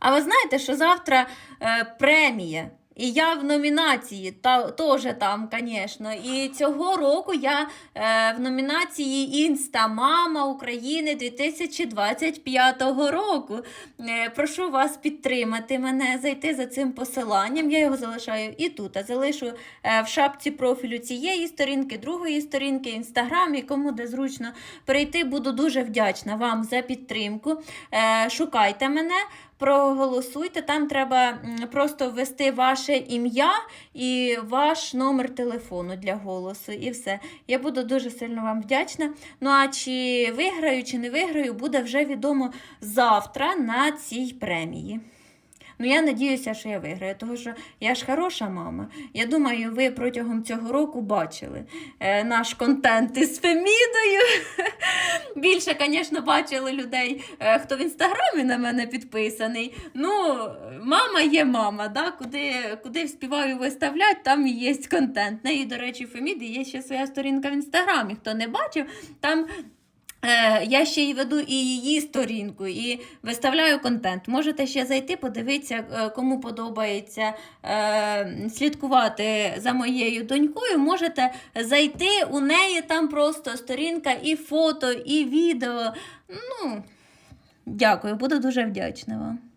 А ви знаєте, що завтра е, премія? І я в номінації, та, теж там, звісно. І цього року я е, в номінації Інстамама України 2025 року. Е, прошу вас підтримати мене, зайти за цим посиланням. Я його залишаю і тут. А залишу е, в шапці профілю цієї сторінки, другої сторінки, інстаграмі, кому де зручно перейти. Буду дуже вдячна вам за підтримку. Е, шукайте мене. Проголосуйте, там треба просто ввести ваше ім'я і ваш номер телефону для голосу, і все. Я буду дуже сильно вам вдячна. Ну а чи виграю, чи не виграю, буде вже відомо завтра на цій премії. Ну, я надіюся, що я виграю, тому що я ж хороша мама. Я думаю, ви протягом цього року бачили е, наш контент із Фемідою. Більше, звісно, бачили людей, е, хто в інстаграмі на мене підписаний. Ну, мама є мама, да? куди, куди співаю виставляти, там є контент. Неї, до речі, Феміди є ще своя сторінка в інстаграмі. Хто не бачив, там. Е, я ще й веду і її сторінку, і виставляю контент. Можете ще зайти, подивитися, е, кому подобається е, слідкувати за моєю донькою. Можете зайти у неї там просто сторінка і фото, і відео. Ну, дякую, буду дуже вдячна вам.